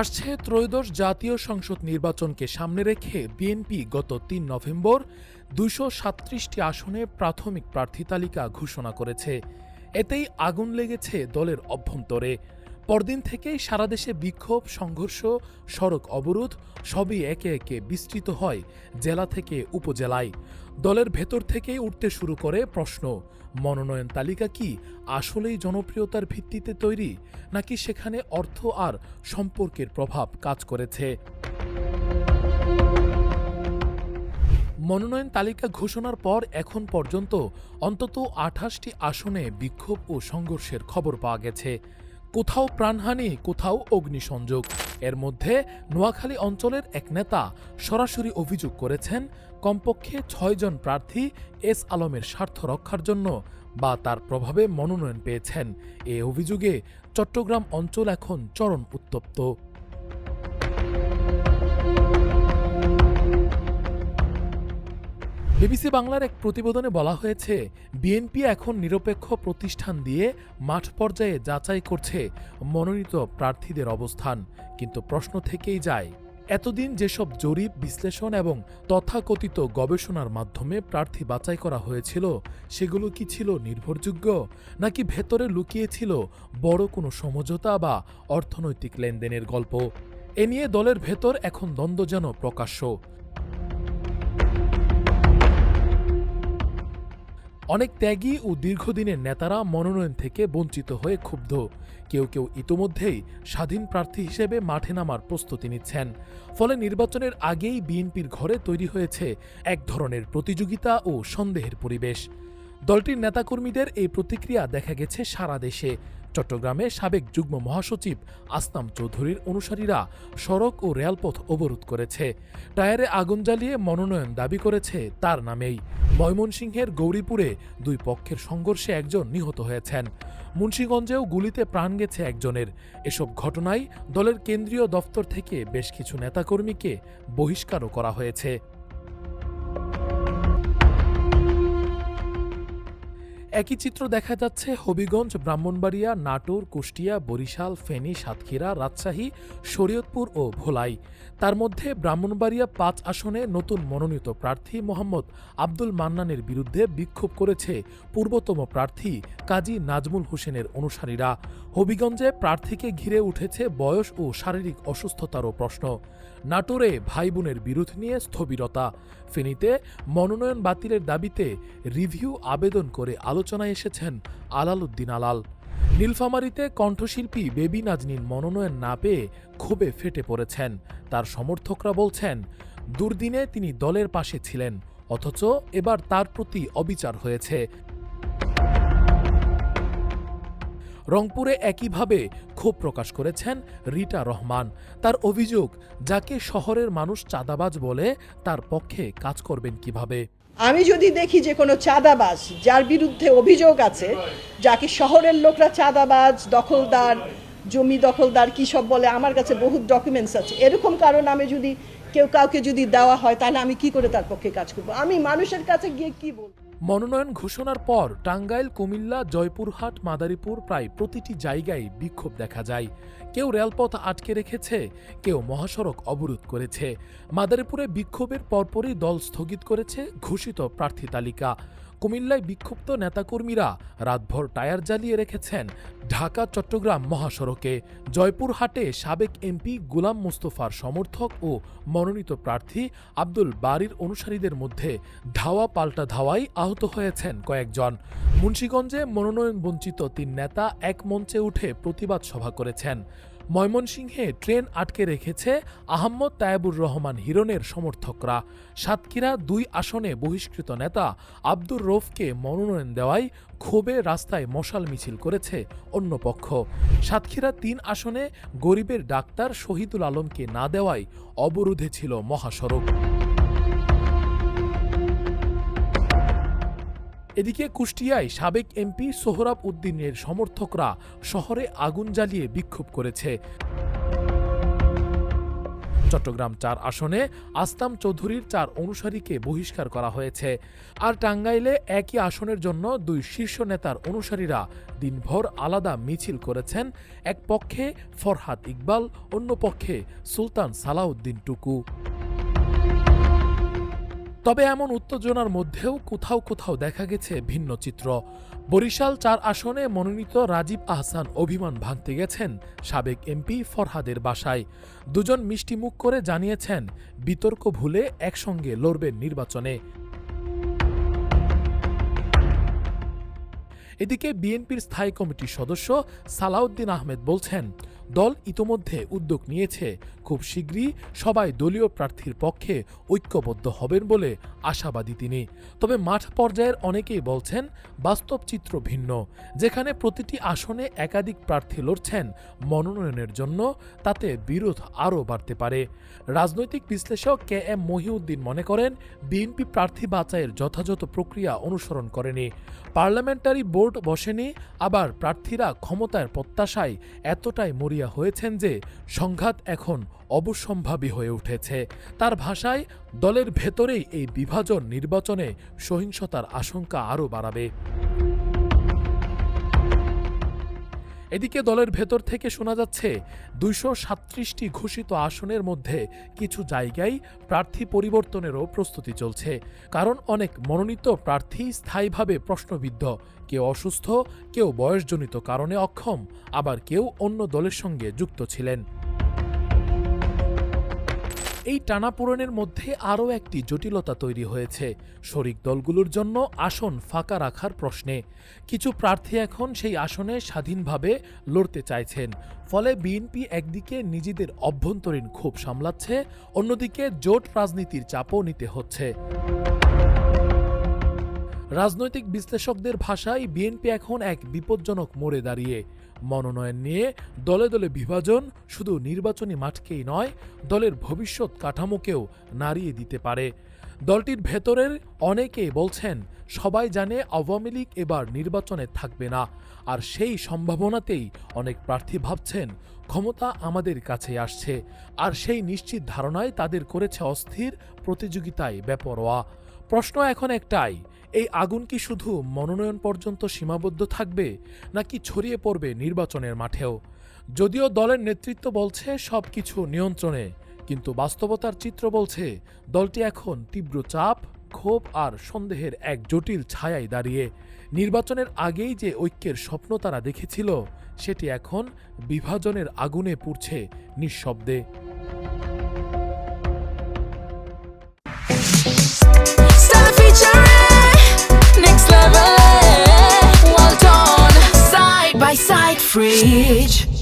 আসছে ত্রয়োদশ জাতীয় সংসদ নির্বাচনকে সামনে রেখে বিএনপি গত তিন নভেম্বর দুশো সাতত্রিশটি আসনে প্রাথমিক প্রার্থী তালিকা ঘোষণা করেছে। এতেই আগুন লেগেছে দলের অভ্যন্তরে। পরদিন থেকেই সারা দেশে বিক্ষোভ, সংঘর্ষ, সড়ক অবরোধ সবই একে একে বিস্তৃত হয় জেলা থেকে উপজেলায়। দলের ভেতর থেকেই উঠতে শুরু করে প্রশ্ন, মনোনয়ন তালিকা কি আসলেই জনপ্রিয়তার ভিত্তিতে তৈরি, নাকি সেখানে অর্থ আর সম্পর্কের প্রভাব কাজ করেছে? মনোনয়ন তালিকা ঘোষণার পর এখন পর্যন্ত অন্তত আঠাশটি আসনে বিক্ষোভ ও সংঘর্ষের খবর পাওয়া গেছে। কোথাও প্রাণহানি, কোথাও অগ্নিসংযোগ। এর মধ্যে নোয়াখালী অঞ্চলের এক নেতা সরাসরি অভিযোগ করেছেন, কমপক্ষে ছয়জন প্রার্থী এস আলমের স্বার্থ রক্ষার জন্য বা তার প্রভাবে মনোনয়ন পেয়েছেন। এ অভিযোগে চট্টগ্রাম অঞ্চল এখন চরম উত্তপ্ত। বিবিসি বাংলার এক প্রতিবেদনে বলা হয়েছে, বিএনপি এখন নিরপেক্ষ প্রতিষ্ঠান দিয়ে মাঠ পর্যায়ে যাচাই করছে মনোনীত প্রার্থীদের অবস্থান। কিন্তু প্রশ্ন থেকেই যায়, এতদিন যেসব জরিপ, বিশ্লেষণ এবং তথাকথিত গবেষণার মাধ্যমে প্রার্থী বাছাই করা হয়েছিল, সেগুলো কি ছিল নির্ভরযোগ্য, নাকি ভেতরে লুকিয়েছিল বড় কোনো সমঝোতা বা অর্থনৈতিক লেনদেনের গল্প? এ নিয়ে দলের ভেতর এখন দ্বন্দ্ব যেন প্রকাশ্য। অনেক ত্যাগী ও দীর্ঘদিনের নেতারা মনোনয়ন থেকে বঞ্চিত হয়ে ক্ষুব্ধ। কেউ কেউ ইতোমধ্যেই স্বাধীন প্রার্থী হিসেবে মাঠে নামার প্রস্তুতি নিচ্ছেন। ফলে নির্বাচনের আগেই বিএনপির ঘরে তৈরি হয়েছে এক ধরনের প্রতিযোগিতা ও সন্দেহের পরিবেশ। দলটির নেতাকর্মীদের এই প্রতিক্রিয়া দেখা গেছে সারা দেশে। চট্টগ্রামে সাবেক যুগ্ম মহাসচিব আসনাম চৌধুরীর অনুসারীরা সড়ক ও রেলপথ অবরোধ করেছে। টায়ারে আগুন জ্বালিয়ে মনোনয়ন দাবি করেছে তার নামেই। ময়মনসিংহের গৌরীপুরে দুই পক্ষের সংঘর্ষে একজন নিহত হয়েছেন। মুন্সীগঞ্জেও গুলিতে প্রাণ গেছে একজনের। এসব ঘটনায় দলের কেন্দ্রীয় দফতর থেকে বেশ কিছু নেতাকর্মীকে বহিষ্কারও করা হয়েছে। একই চিত্র দেখা যাচ্ছে হবিগঞ্জ, ব্রাহ্মণবাড়িয়া, নাটোর, কুষ্টিয়া, বরিশাল, ফেনী, সাতক্ষীরা, রাজশাহী, শরীয়তপুর ও ভোলাই। তার মধ্যে ব্রাহ্মণবাড়িয়া পাঁচ আসনে নতুন মনোনীত প্রার্থী মোহাম্মদ আব্দুল মান্নানের বিরুদ্ধে বিক্ষোভ করেছে পূর্বতম প্রার্থী কাজী নাজমুল হোসেনের অনুসারীরা। হবিগঞ্জে প্রার্থীকে ঘিরে উঠেছে বয়স ও শারীরিক অসুস্থতারও প্রশ্ন। নাটোরে ভাই বোনের বিরোধ নিয়ে স্থবিরতা। ফেনীতে মনোনয়ন বাতিলের দাবিতে রিভিউ আবেদন করে আলোচনায় এসেছেন আলালউদ্দিন আলাল। নীলফামারীতে কণ্ঠশিল্পী বেবি নাজনীন মনোনয়ন না পেয়ে ক্ষোভে ফেটে পড়েছেন। তার সমর্থকরা বলছেন, দুর্দিনে তিনি দলের পাশে ছিলেন, অথচ এবার তার প্রতি অবিচার হয়েছে। রংপুরে একইভাবে ক্ষোভ প্রকাশ করেছেন রিটা রহমান। তার অভিযোগ, যাকে শহরের মানুষ চাঁদাবাজ বলে, তার পক্ষে কাজ করবেন কীভাবে? আমি যদি দেখি যে কোনো চাঁদাবাজ যার বিরুদ্ধে অভিযোগ আছে, যাকে শহরের লোকরা চাঁদাবাজ, দখলদার, জমি দখলদার, কী সব বলে, আমার কাছে বহুত ডকুমেন্টস আছে। এরকম কারণ আমি যদি কেউ কাউকে যদি দেওয়া হয়, তাহলে আমি কি করে তার পক্ষে কাজ করব? আমি মানুষের কাছে গিয়ে কি বলব? মনোনয়ন ঘোষণার পর টাঙ্গাইল, কুমিল্লা, জয়পুরহাট, মাদারীপুর প্রায় প্রতিটি জায়গায় বিক্ষোভ দেখা যায়। কেউ রেলপথ আটকে রেখেছে, কেউ মহাসড়ক অবরোধ করেছে। মাদারীপুরে বিক্ষোভের পরপরই দল স্থগিত করেছে ঘোষিত প্রার্থী তালিকা। কুমিল্লায় বিক্ষুব্ধ নেতাকর্মীরা রাতভর টায়ার জ্বালিয়ে রেখেছেন ঢাকা, চট্টগ্রাম মহাসড়কে। জয়পুরহাটে সাবেক এমপি গুলাম মুস্তফার সমর্থক ও মনোনীত প্রার্থী আব্দুল বারির অনুসারীদের মধ্যে ধাওয়া পাল্টা ধাওয়ায় আহত হয়েছেন কয়েকজন। মুন্সীগঞ্জে মনোনয়ন বঞ্চিত তিন নেতা এক মঞ্চে উঠে প্রতিবাদ সভা করেছেন। ময়মনসিংহে ট্রেন আটকে রেখেছে আহম্মদ তায়াবুর রহমান হিরণের সমর্থকরা। সাতক্ষীরা দুই আসনে বহিষ্কৃত নেতা আব্দুর রফকে মনোনয়ন দেওয়ায় ক্ষোভে রাস্তায় মশাল মিছিল করেছে অন্য পক্ষ। সাতক্ষীরা তিন আসনে গরিবের ডাক্তার শহীদুল আলমকে না দেওয়ায় অবরোধে ছিল মহাসড়ক। এদিকে কুষ্টিয়ায় সাবেক এমপি সোহরাব উদ্দিনের সমর্থকরা শহরে আগুন জ্বালিয়ে বিক্ষোভ করেছে। চট্টগ্রাম চার আসনে আসলাম চৌধুরীর চার অনুসারীকে বহিষ্কার করা হয়েছে। আর টাঙ্গাইলে একই আসনের জন্য দুই শীর্ষ নেতার অনুসারীরা দিনভর আলাদা মিছিল করেছেন। এক পক্ষে ফরহাদ ইকবাল, অন্য পক্ষে সুলতান সালাউদ্দিন টুকু। তবে এমন উত্তেজনার মধ্যেও কোথাও কোথাও দেখা গেছে ভিন্ন চিত্র। বরিশাল চার আসনে মনোনীত রাজীব আহসান অভিমান ভাঙতে গেছেন সাবেক এমপি ফরহাদের বাসায়। দুজন মিষ্টিমুখ করে জানিয়েছেন, বিতর্ক ভুলে একসঙ্গে লড়বেন নির্বাচনে। এদিকে বিএনপির স্থায়ী কমিটির সদস্য সালাউদ্দিন আহমেদ বলছেন দল ইতোমধ্যে উদ্যোগ নিয়েছে। খুব শীঘ্রই সবাই দলীয় প্রার্থীর পক্ষে ঐক্যবদ্ধ হবেন বলে আশাবাদী তিনি। তবে মাঠ পর্যায়ের অনেকেই বলছেন, বাস্তব চিত্র ভিন্ন। যেখানে প্রতিটি আসনে একাধিক প্রার্থী লড়ছেন মনোনয়নের জন্য, তাতে বিরোধ আরও বাড়তে পারে। রাজনৈতিক বিশ্লেষক কে এম মহিউদ্দিন মনে করেন, বিএনপি প্রার্থী বাছাইয়ের যথাযথ প্রক্রিয়া অনুসরণ করেনি। পার্লামেন্টারি বোর্ড বসেনি, আবার প্রার্থীরা ক্ষমতার প্রত্যাশায় এতটাই মরিয়া হয়েছেন যে সংঘাত এখন অবশ্যম্ভাবী হয়ে উঠেছে। তার ভাষায়, দলের ভেতরেই এই বিভাজন নির্বাচনে সহিংসতার আশঙ্কা আরও বাড়াবে। এদিকে দলের ভেতর থেকে শোনা যাচ্ছে, দুইশো সাতত্রিশটি ঘোষিত আসনের মধ্যে কিছু জায়গায় প্রার্থী পরিবর্তনেরও প্রস্তুতি চলছে। কারণ অনেক মনোনীত প্রার্থী স্থায়ীভাবে প্রশ্নবিদ্ধ। কেউ অসুস্থ, কেউ বয়সজনিত কারণে অক্ষম, আবার কেউ অন্য দলের সঙ্গে যুক্ত ছিলেন। এই টানাপোড়েনের মধ্যে আরও একটি জটিলতা তৈরি হয়েছে। শরিক দলগুলোর জন্য আসন ফাঁকা রাখার প্রশ্নে। কিছু প্রার্থী এখন সেই আসনে স্বাধীনভাবে লড়তে চাইছেন। ফলে বিএনপি একদিকে নিজেদের অভ্যন্তরীণ ক্ষোভ সামলাচ্ছে, অন্যদিকে জোট রাজনীতির চাপও নিতে হচ্ছে। রাজনৈতিক বিশ্লেষকদের ভাষায়, বিএনপি এখন এক বিপজ্জনক মোড়ে দাঁড়িয়ে। মনোনয়ন নিয়ে দলে দলে বিভাজন শুধু নির্বাচনী মাঠকেই নয়, দলের ভবিষ্যৎ কাঠামোকেও নাড়িয়ে দিতে পারে। দলটির ভেতরের অনেকেই বলছেন, সবাই জানে আওয়ামী লীগ এবার নির্বাচনে থাকবে না। আর সেই সম্ভাবনাতেই অনেক প্রার্থী ভাবছেন, ক্ষমতা আমাদের কাছে আসছে। আর সেই নিশ্চিত ধারণায় তাদের করেছে অস্থির প্রতিযোগিতায় বেপরোয়া। প্রশ্ন এখন একটাই এই আগুন কি শুধু মনোনয়ন পর্যন্ত সীমাবদ্ধ থাকবে, নাকি ছড়িয়ে পড়বে নির্বাচনের মাঠেও? যদিও দলের নেতৃত্ব বলছে সবকিছু নিয়ন্ত্রণে, কিন্তু বাস্তবতার চিত্র বলছে দলটি এখন তীব্র চাপ, ক্ষোভ আর সন্দেহের এক জটিল ছায়ায় দাঁড়িয়ে। নির্বাচনের আগেই যে ঐক্যের স্বপ্ন তারা দেখেছিল, সেটি এখন বিভাজনের আগুনে পুড়ছে নিঃশব্দে। Fridge.